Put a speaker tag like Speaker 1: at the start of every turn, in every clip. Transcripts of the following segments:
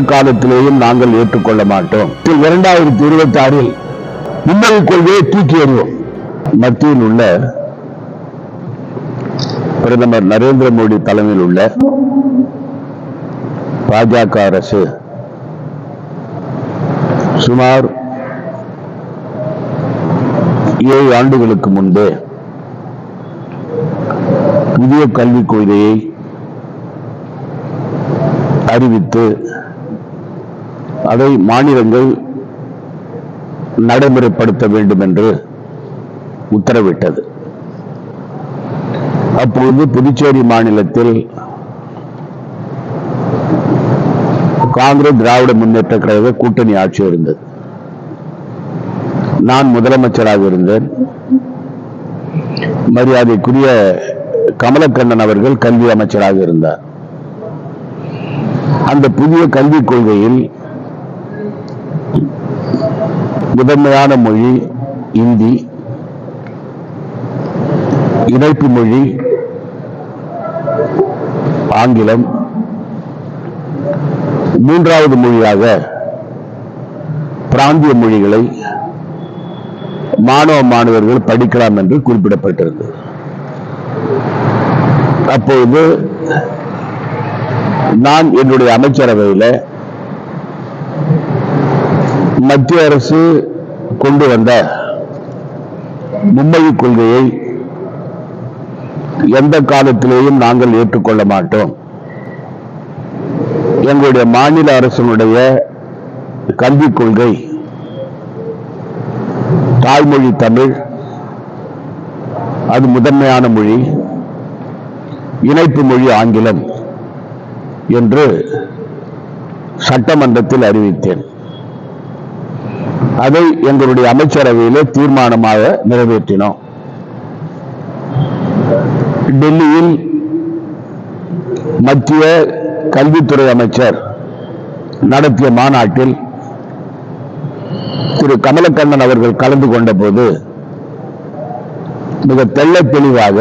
Speaker 1: காலத்திலேயும் நாங்கள் ஏற்றுக்கொள்ள மாட்டோம். இரண்டாயிரத்தி இருபத்தி ஆறில் முன்னணி கொள்கையை தூக்கி எறிவோம். மத்தியில் உள்ள பிரதமர் நரேந்திர மோடி தலைமையில் உள்ள பாஜக அரசு சுமார் ஏழு ஆண்டுகளுக்கு முன்பே புதிய கல்விக் கொள்கையை அறிவித்து அதை மாநிலங்கள் நடைமுறைப்படுத்த வேண்டும் என்று உத்தரவிட்டது. அப்பொழுது புதுச்சேரி மாநிலத்தில் காங்கிரஸ் திராவிட முன்னேற்ற கழக கூட்டணி ஆட்சி இருந்தது. நான் முதலமைச்சராக இருந்தேன். மரியாதைக்குரிய கமலக்கண்ணன் அவர்கள் கல்வி அமைச்சராக இருந்தார். அந்த புதிய கல்விக் கொள்கையில் முதன்மையான மொழி இந்தி. இணைப்பு மொழி ஆங்கிலம். மூன்றாவது மொழியாக பிராந்திய மொழிகளை மாணவ மாணவர்கள் படிக்கலாம் என்று குறிப்பிடப்பட்டிருந்தது. அப்பொழுது நான் என்னுடைய அமைச்சரவையில் மத்திய அரசு கொண்டு வந்த மும்மொழி கொள்கையை எந்த காலத்திலேயும் நாங்கள் ஏற்றுக்கொள்ள மாட்டோம். எங்களுடைய மாநில அரசினுடைய கல்விக் கொள்கை தாய்மொழி தமிழ் அது முதன்மையான மொழி இணைப்பு மொழி ஆங்கிலம் என்று சட்டமன்றத்தில் அறிவித்தேன். அதை எங்களுடைய அமைச்சரவையிலே தீர்மானமாக நிறைவேற்றினோம். டெல்லியில் மத்திய கல்வித்துறை அமைச்சர் நடத்திய மாநாட்டில் திரு கமலக்கண்ணன் அவர்கள் கலந்து கொண்ட போது மிக தெள்ள தெளிவாக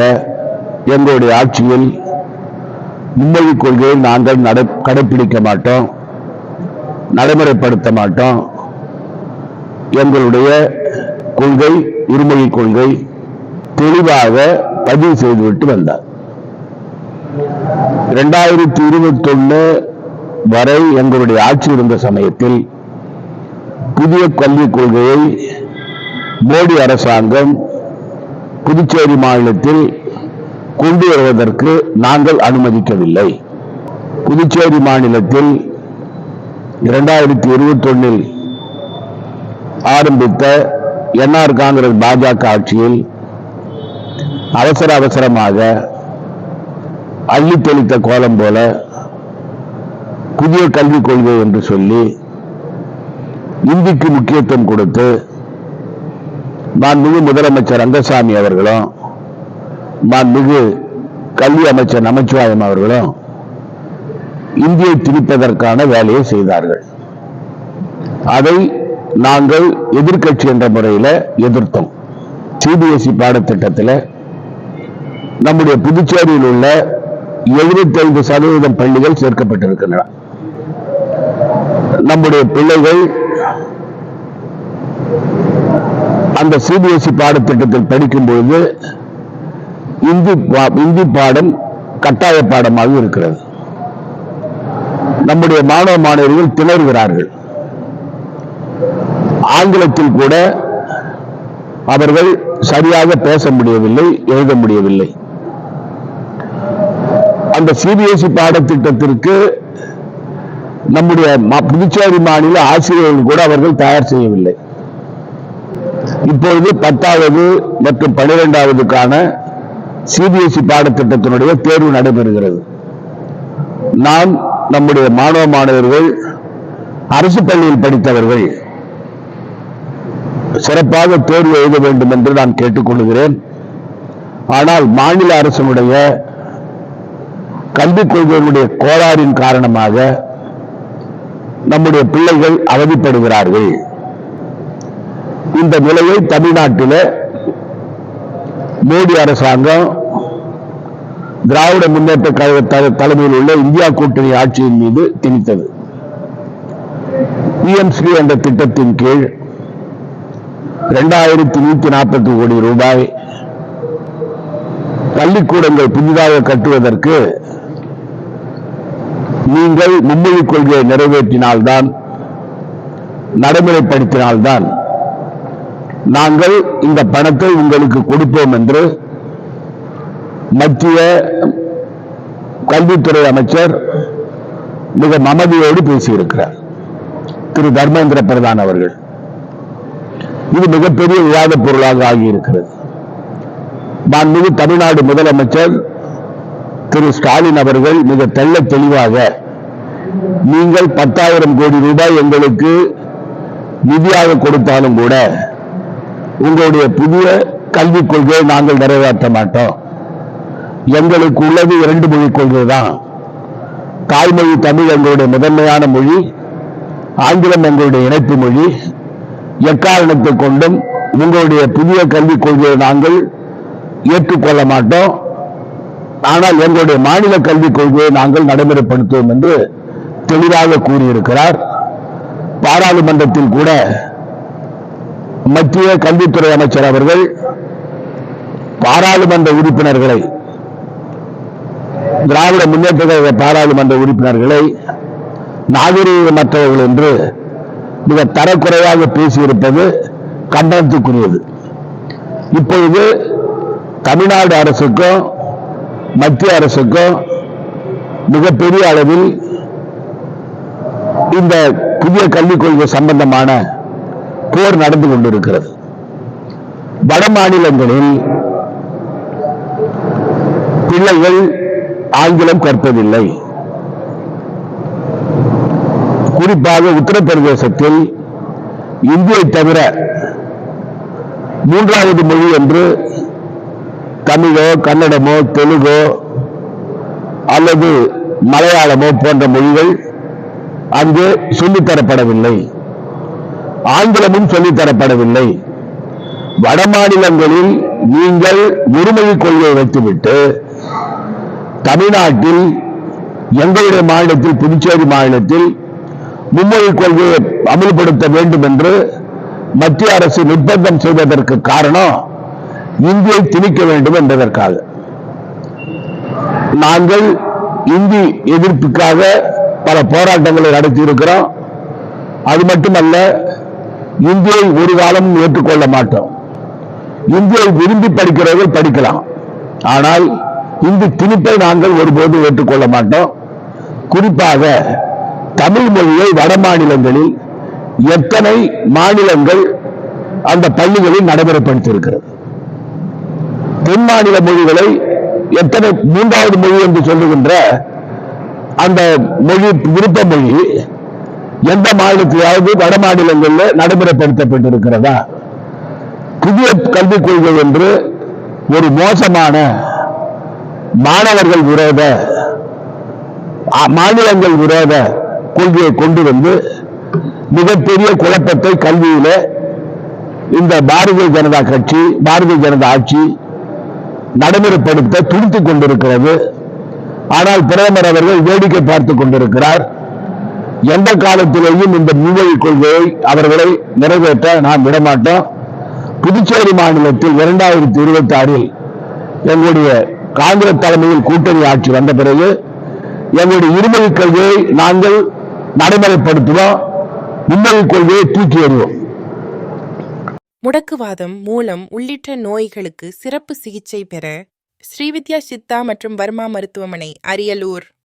Speaker 1: எங்களுடைய ஆட்சியில் மும்மொழி கொள்கையை நாங்கள் நட கடைபிடிக்க மாட்டோம் நடைமுறைப்படுத்த மாட்டோம். எங்களுடைய கொள்கை இருமொழி கொள்கை தெளிவாக பதிவு செய்துவிட்டு வந்தார். இரண்டாயிரத்தி இருபத்தி ஒன்று வரை எங்களுடைய ஆட்சி இருந்த சமயத்தில் புதிய கல்விக் கொள்கையை மோடி அரசாங்கம் புதுச்சேரி மாநிலத்தில் கொண்டு வருவதற்கு நாங்கள் அனுமதிக்கவில்லை. புதுச்சேரி மாநிலத்தில் இரண்டாயிரத்தி இருபத்தி ஒன்னில் ஆரம்பித்த என்ஆர் காங்கிரஸ் பாஜக ஆட்சியில் அவசர அவசரமாக அள்ளி தெளித்த கோலம் போல புதிய கல்விக் கொள்கை என்று சொல்லி இந்திக்கு முக்கியத்துவம் கொடுத்து மாண்புமிகு முதலமைச்சர் ரங்கசாமி அவர்களும் மாண்புமிகு கல்வி அமைச்சர் நமச்சிவாயம் அவர்களும் இந்தியை திணிப்பதற்கான வேலையை செய்தார்கள். அதை நாங்கள் எதிர்க்கட்சி என்ற முறையில் எதிர்த்தோம். சிபிஎஸ்இ பாடத்திட்டத்தில் நம்முடைய புதுச்சேரியில் உள்ள எழுபத்தைந்து சதவீதம் பள்ளிகள் சேர்க்கப்பட்டிருக்கின்றன. நம்முடைய பிள்ளைகள் அந்த சிபிஎஸ்இ பாடத்திட்டத்தில் படிக்கும் பொழுது இந்தி பா- இந்தி பாடம் கட்டாய பாடமாக இருக்கிறது. நம்முடைய மாணவ மாணவர்கள் திணறுகிறார்கள். ஆங்கிலத்தில் கூட அவர்கள் சரியாக பேச முடியவில்லை எழுத முடியவில்லை. அந்த சிபிஎஸ்இ பாடத்திட்டத்திற்கு நம்முடைய மா- புதுச்சேரி மாநில ஆசிரியர்கள் கூட அவர்கள் தயார் செய்யவில்லை. இப்பொழுது பத்தாவது மற்றும் பனிரெண்டாவதுக்கான சிபிஎஸ்இ பாடத்திட்டத்தினுடைய தேர்வு நடைபெறுகிறது. நாம் நம்முடைய மாணவ மாணவர்கள் அரசு பள்ளியில் படித்தவர்கள் சிறப்பாக தேர்வு எழுத வேண்டும் என்று நான் கேட்டுக்கொள்கிறேன். ஆனால் மாநில அரசனுடைய கல்விக் கொள்கையினுடைய கோளாறின் காரணமாக நம்முடைய பிள்ளைகள் அவதிப்படுகிறார்கள். இந்த நிலையை தமிழ்நாட்டில் மோடி அரசாங்கம் திராவிட முன்னேற்ற கழக தலைமையில் உள்ள இந்தியா கூட்டணி ஆட்சியின் மீது திணித்தது. பிஎம்ஸ்ரீ என்ற திட்டத்தின் கீழ் இரண்டாயிரத்தி நூத்தி நாற்பத்தி கோடி ரூபாய். பள்ளிக்கூடங்கள் புதிதாக கட்டுவதற்கு நீங்கள் மும்மொழி கொள்கையை நிறைவேற்றினால்தான் நடைமுறைப்படுத்தினால்தான் நாங்கள் இந்த பணத்தை உங்களுக்கு கொடுப்போம் என்று மத்திய கல்வித்துறை அமைச்சர் மிக மமதியோடு பேசியிருக்கிறார். திரு தர்மேந்திர பிரதான் அவர்கள். இது மிகப்பெரிய விவாத பொருளாக ஆகியிருக்கிறது. மாண்புமிகு தமிழ்நாடு முதலமைச்சர் திரு ஸ்டாலின் அவர்கள் மிக தெள்ள தெளிவாக நீங்கள் பத்தாயிரம் கோடி ரூபாய் எங்களுக்கு நிதியாக கொடுத்தாலும் கூட உங்களுடைய புதிய கல்விக் கொள்கையை நாங்கள் நிறைவேற்ற மாட்டோம். எங்களுக்கு உள்ளது இரண்டு மொழி கொள்கை தான். தாய்மொழி தமிழ் எங்களுடைய முதன்மையான மொழி ஆங்கிலம் எங்களுடைய இணைப்பு மொழி எக்காரணத்தை கொண்டும் உங்களுடைய புதிய கல்விக் கொள்கையை நாங்கள் ஏற்றுக்கொள்ள மாட்டோம் ஆனால் எங்களுடைய மாநில கல்விக் கொள்கையை நாங்கள் நடைமுறைப்படுத்துவோம் என்று தெளிவாக கூறியிருக்கிறார். பாராளுமன்றத்தில் கூட மத்திய கல்வித்துறை அமைச்சர் அவர்கள் பாராளுமன்ற உறுப்பினர்களை திராவிட முன்னேற்ற கழக பாராளுமன்ற உறுப்பினர்களை நாகரீகமற்றவர்கள் என்று மிக தரக்குறைவாக பேசியிருப்பது கண்டனத்துக்குரியது. இப்பொழுது தமிழ்நாடு அரசுக்கும் மத்திய அரசுக்கும் மிகப்பெரிய அளவில் இந்த புதிய கல்விக் கொள்கை சம்பந்தமான போர் நடந்து கொண்டிருக்கிறது. வட மாநிலங்களில் பிள்ளைகள் ஆங்கிலம் கற்பதில்லை குறிப்பாக உத்தரப்பிரதேசத்தில் இந்தியை தவிர மூன்றாவது மொழி என்று தமிழோ கன்னடமோ தெலுங்கோ அல்லது மலையாளமோ போன்ற மொழிகள் அங்கு சொல்லித்தரப்படவில்லை ஆங்கிலமும் சொல்லித்தரப்படவில்லை வட மாநிலங்களில் நீங்கள் ஒருமொழி கொள்கையை வைத்துவிட்டு தமிழ்நாட்டில் எங்களுடைய மாநிலத்தில் புதுச்சேரி மாநிலத்தில் மும்மொழி கொள்கையை அமல்படுத்த வேண்டும் என்று மத்திய அரசு நிர்பந்தம் செய்வதற்கு காரணம் இந்தியை திணிக்க வேண்டும் என்பதற்காக. நாங்கள் இந்தி எதிர்ப்புக்காக பல போராட்டங்களை நடத்தி இருக்கிறோம் அது மட்டுமல்ல இந்தியை ஒரு காலம் ஏற்றுக்கொள்ள மாட்டோம். இந்தியை விரும்பி படிக்கிறவர்கள் படிக்கலாம். ஆனால் இந்தி திணிப்பை நாங்கள் ஒருபோது ஏற்றுக்கொள்ள மாட்டோம். குறிப்பாக தமிழ் மொழியை வட மாநிலங்களில் எத்தனை மாநிலங்கள் அந்த பள்ளிகளில் நடைமுறைப்படுத்தியிருக்கிறது? தென் மாநில மொழிகளை எத்தனை மூன்றாவது மொழி என்று சொல்லுகின்ற அந்த மொழி விருப்ப மொழி எந்த மாநிலத்திலாவது வட மாநிலங்களில் நடைமுறைப்படுத்தப்பட்டிருக்கிறதா? புதிய கல்விக் கொள்கை என்று ஒரு மோசமான மாணவர்கள் விரோத மாநிலங்கள் விரோத கொள்கையை கொண்டு வந்து மிகப்பெரிய குழப்பத்தை கல்வியில இந்த பாரதிய ஜனதா கட்சி பாரதிய ஜனதா ஆட்சி நடைமுறைப்படுத்த துடித்துக் கொண்டிருக்கிறது. ஆனால் பிரதமர் அவர்கள் வேடிக்கை பார்த்துக் கொண்டிருக்கிறார். எந்த காலத்திலேயும் இந்த முன்மொழி கொள்கையை அவர்களை நிறைவேற்ற நாம் விடமாட்டோம். புதுச்சேரி மாநிலத்தில் இரண்டாயிரத்தி இருபத்தி ஆறில் எங்களுடைய காங்கிரஸ் தலைமையில் கூட்டணி ஆட்சி வந்த பிறகு எங்களுடைய இருமொழி கொள்கையை நாங்கள் நடைமுறைப்படுத்துவோம் மும்மொழி கொள்கையை தூக்கி எறிவோம்.
Speaker 2: முடக்குவாதம் மூலம் உள்ளிட்ட நோய்களுக்கு சிறப்பு சிகிச்சை பெற ஸ்ரீவித்யா சித்தா மற்றும் வர்மா மருத்துவமனை அரியலூர்.